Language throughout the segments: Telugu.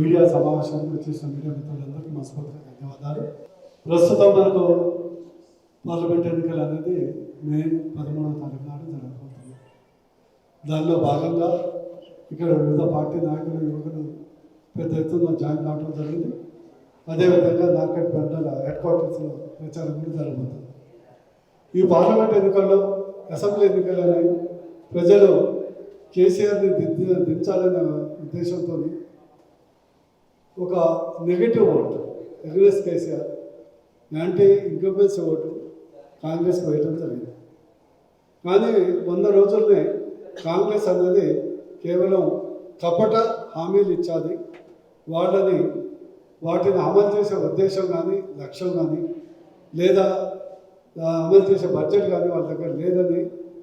మీడియా సమావేశానికి వచ్చేసిన మీడియా మిత్రులందరికీ మనస్ఫూర్తిగా ధన్యవాదాలు. ప్రస్తుతం మనకు పార్లమెంట్ ఎన్నికలు అనేది మే పదమూడవ తారీఖు నాడు జరగబోతుంది దానిలో భాగంగా ఇక్కడ వివిధ పార్టీ నాయకులు యువకులు పెద్ద ఎత్తున జాయిన్ కావడం జరిగింది. అదేవిధంగా నార్కెట్ బండల హెడ్ క్వార్టర్స్లో ప్రచారం కూడా జరగబోతుంది. ఈ పార్లమెంట్ ఎన్నికల్లో అసెంబ్లీ ఎన్నికలని ప్రజలు కేసీఆర్ని దిద్ది దించాలనే ఉద్దేశంతో ఒక negative vote ఎగ్రెస్ KCR anti incumbency vote Congress వేయటం జరిగింది. కానీ వంద రోజుల్నే కాంగ్రెస్ అనేది కేవలం కపట హామీలు ఇచ్చాది. వాళ్ళని వాటిని అమలు చేసే ఉద్దేశం కానీ లక్ష్యం కానీ లేదా అమలు చేసే బడ్జెట్ కానీ వాళ్ళ దగ్గర లేదని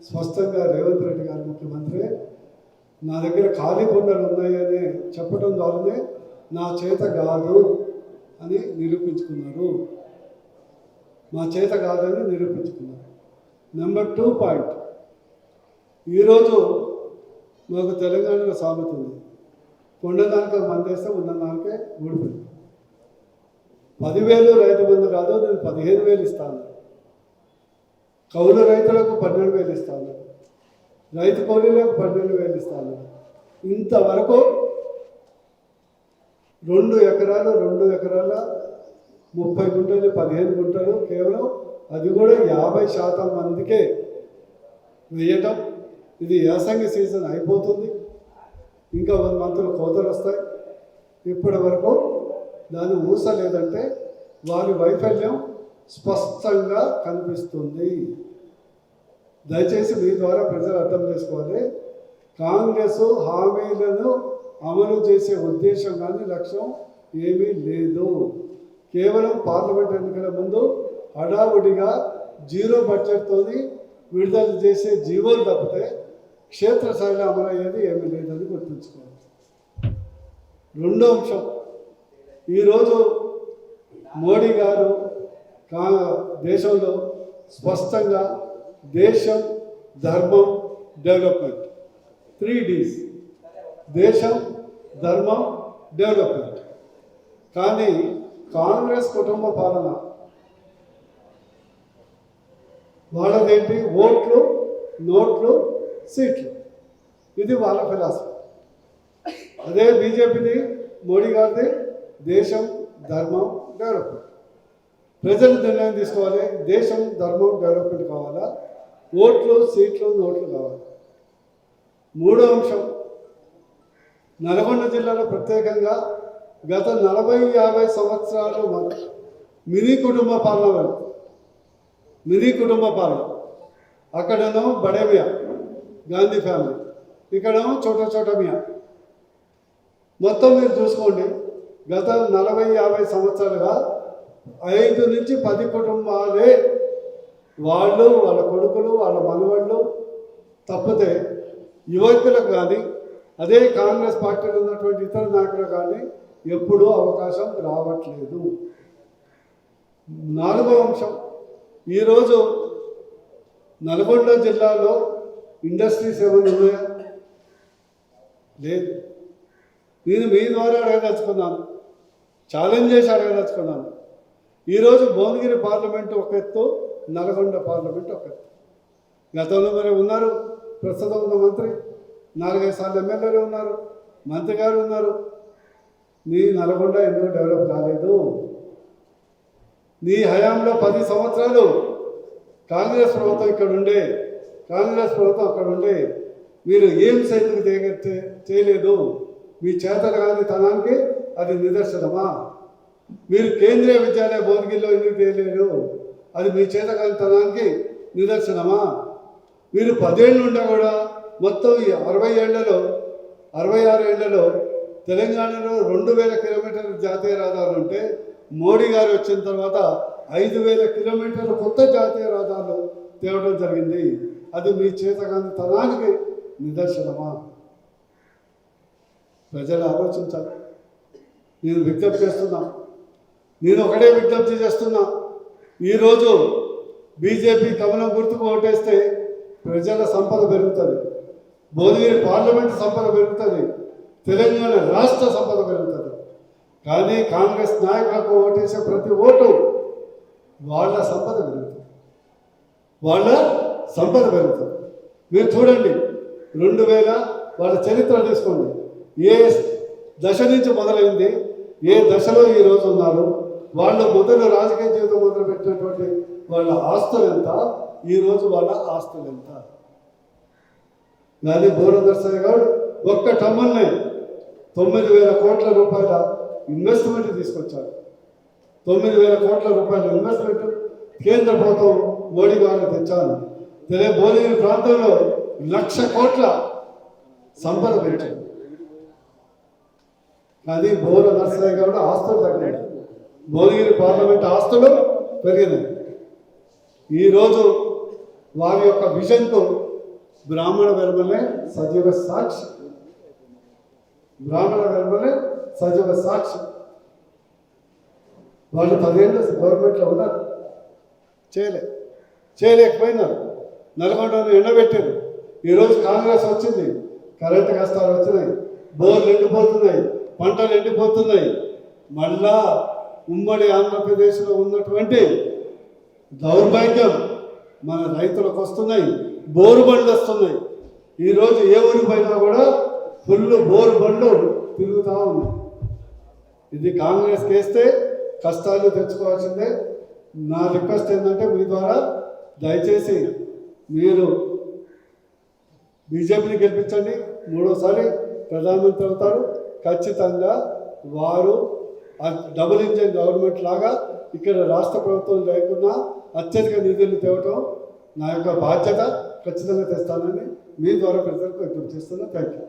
స్పష్టంగా రేవంత్ రెడ్డి గారు ముఖ్యమంత్రి నా దగ్గర ఖాళీ కొండలు ఉన్నాయని చెప్పడం ద్వారానే నా చేత కాదు అని నిరూపించుకున్నారు. మా చేత కాదని నిరూపించుకున్నారు. నెంబర్ టూ పాయింట్ ఈరోజు మాకు తెలంగాణలో సాగుతుంది ఉంది. మందేస్తే ఉన్నదానికే ఊడిపోయింది పదివేలు రైతు మంది కాదు నేను పదిహేను వేలు ఇస్తాను. కౌలు రైతులకు పన్నెండు వేలు ఇస్తాను. రైతు కూలీలకు పన్నెండు వేలు ఇస్తాను. ఇంతవరకు రెండు ఎకరాలు రెండు ఎకరాల ముప్పై గుంటలు పదిహేను గుంటలు కేవలం అది కూడా యాభై శాతం మందికే వేయటం. ఇది యాసంగి సీజన్ అయిపోతుంది. ఇంకా వన్ మంత్లో కోతలు వస్తాయి. ఇప్పటి వరకు దాని ఊస లేదంటే వారి వైఫల్యం స్పష్టంగా కనిపిస్తుంది. దయచేసి మీ ద్వారా ప్రజలు అర్థం చేసుకోవాలి. కాంగ్రెస్ హామీలను అమలు చేసే ఉద్దేశం కానీ లక్ష్యం ఏమీ లేదు. కేవలం పార్లమెంట్ ఎన్నికల ముందు హడావుడిగా జీరో బడ్జెట్తోని విడుదల చేసే జీవోలు తప్పితే క్షేత్రస్థాయిలో అమలు అయ్యేది ఏమీ లేదని గుర్తుంచుకోవాలి. రెండో అంశం. ఈరోజు మోడీ గారు కా దేశంలో స్పష్టంగా దేశం ధర్మం డెవలప్మెంట్ త్రీ డీస్. దేశం ధర్మం డెవలప్మెంట్. కానీ కాంగ్రెస్ కుటుంబ పాలన వాళ్ళదేంటి? ఓట్లు నోట్లు సీట్లు. ఇది వాళ్ళ ఫిలాసఫీ. అదే బీజేపీది మోడీ గారిది దేశం ధర్మం డెవలప్మెంట్. ప్రజలు నిర్ణయం తీసుకోవాలి. దేశం ధర్మం డెవలప్మెంట్ కావాలా? ఓట్లు సీట్లు నోట్లు కావాలి. మూడో అంశం. నల్గొండ జిల్లాలో ప్రత్యేకంగా గత నలభై యాభై సంవత్సరాలు మినీ కుటుంబ పాలన మినీ కుటుంబ పాలన. అక్కడ బడేమియా గాంధీ ఫ్యామిలీ. ఇక్కడేమో చోట చోటమియా మొత్తం మీరు చూసుకోండి గత నలభై యాభై సంవత్సరాలుగా ఐదు నుంచి పది కుటుంబాలే వాళ్ళు వాళ్ళ కొడుకులు వాళ్ళ మనవాళ్ళు తప్పితే యువకులకు కానీ అదే కాంగ్రెస్ పార్టీలో ఉన్నటువంటి ఇతర నాయకులు కానీ ఎప్పుడూ అవకాశం రావట్లేదు. నాలుగో అంశం. ఈరోజు నల్గొండ జిల్లాలో ఇండస్ట్రీస్ ఏమైనా ఉన్నాయా? లేదు. నేను మీ ద్వారా అడగదలుచుకున్నాను. ఛాలెంజ్ చేసి అడగదలుచుకున్నాను. ఈరోజు భువనగిరి పార్లమెంట్ ఒక ఎత్తు నల్గొండ పార్లమెంట్ ఒక ఎత్తు. గతంలో మరి ఉన్నారు ప్రస్తుతం ఉన్న మంత్రి. నాలుగైదు సార్లు ఎమ్మెల్యేలు ఉన్నారు మంత్రి గారు ఉన్నారు. నీ నల్గొండ ఎందుకు డెవలప్ కాలేదు? నీ హయాంలో పది సంవత్సరాలు కాంగ్రెస్ ప్రభుత్వం ఇక్కడ ఉండే కాంగ్రెస్ ప్రభుత్వం అక్కడ ఉండే మీరు ఏం సైతం చేయలేదు? మీ చేతల కాని తనానికి అది నిదర్శనమా? మీరు కేంద్రీయ విద్యాలయ భోనగిరిలో ఎందుకు చేయలేరు అది మీ చేత కాని తనానికి నిదర్శనమా? మీరు పదేళ్ళు ఉండే కూడా మొత్తం ఈ అరవై ఏళ్ళలో అరవై ఆరు ఏళ్ళలో తెలంగాణలో రెండు వేల కిలోమీటర్ల జాతీయ రహదారులు ఉంటే మోడీ గారు వచ్చిన తర్వాత ఐదు వేల కిలోమీటర్ల కొత్త జాతీయ రహదారులు తేవడం జరిగింది. అది మీ చేతగాని తనానికి నిదర్శనమా? ప్రజలు ఆలోచించాలి. నేను విజ్ఞప్తి చేస్తున్నా. నేను ఒకటే విజ్ఞప్తి చేస్తున్నా. ఈరోజు బీజేపీ కమలం గుర్తుకు ఓటేస్తే ప్రజల సంపద పెరుగుతుంది. మోదీ పార్లమెంట్ సంపద పెరుగుతుంది తెలంగాణ రాష్ట్ర సంపద పెరుగుతుంది. కానీ కాంగ్రెస్ నాయకులకు ఓటేసే ప్రతి ఓటు వాళ్ళ సంపద పెరుగుతుంది. వాళ్ళ సంపద పెరుగుతుంది. మీరు చూడండి రెండు వేల వాళ్ళ చరిత్ర తీసుకోండి ఏ దశ నుంచి మొదలైంది ఏ దశలో ఈ రోజు ఉన్నారు వాళ్ళ మొదలు రాజకీయ జీవితం మొదలు పెట్టినటువంటి వాళ్ళ ఆస్తులు ఎంత ఈ రోజు వాళ్ళ ఆస్తులు ఎంత? కానీ బోరదర్శయ్య గారు ఒక్క టమ్మన్నే తొమ్మిది వేల కోట్ల రూపాయల ఇన్వెస్ట్మెంట్ తీసుకొచ్చారు. తొమ్మిది వేల కోట్ల రూపాయల ఇన్వెస్ట్మెంట్ కేంద్ర ప్రభుత్వం మోడీ గారు తెచ్చారు. తెలియ భువనగిరి ప్రాంతంలో లక్ష కోట్ల సంపద పెంచారు కానీ బోర నర్సయ్య గారు ఆస్తులు తగ్గినాయి భువనగిరి పార్లమెంట్ ఆస్తులు పెరిగినాయి. ఈరోజు వారి యొక్క విజన్తో బ్రాహ్మణ వెలుమలే సజీవ సాక్షి. బ్రాహ్మణ వెలుమలే సజీవ సాక్షి. వాళ్ళు పదేళ్ళు గవర్నమెంట్లో ఉన్నారు. చేయలే. చేయలేకపోయినారు. నల్గొండను ఎండబెట్టారు. ఈరోజు కాంగ్రెస్ వచ్చింది. కరెంటు కష్టాలు వచ్చినాయి. బోర్లు ఎండిపోతున్నాయి. పంటలు ఎండిపోతున్నాయి. మళ్ళా ఉమ్మడి ఆంధ్రప్రదేశ్లో ఉన్నటువంటి దౌర్భాగ్యం మన రైతులకు వస్తున్నాయి. బోరు బండ్లు వస్తున్నాయి. ఈరోజు ఏ ఊరి పైన కూడా ఫుల్ బోరు బండ్లు తిరుగుతూ ఉన్నాయి. ఇది కాంగ్రెస్ వేస్తే కష్టాలు తెచ్చుకోవాల్సిందే. నా రిక్వెస్ట్ ఏంటంటే మీ ద్వారా దయచేసి మీరు బీజేపీని గెలిపించండి. మూడోసారి ప్రధానమంత్రి అవుతారు. ఖచ్చితంగా వారు డబుల్ ఇంజిన్ గవర్నమెంట్ లాగా ఇక్కడ రాష్ట్ర ప్రభుత్వం లేకుండా అత్యధిక నిధులు తేవటం నా యొక్క బాధ్యత ఖచ్చితంగా తెస్తానని మీ ద్వారా ప్రజలకు విజ్ఞప్తి చేస్తున్నా. Thank you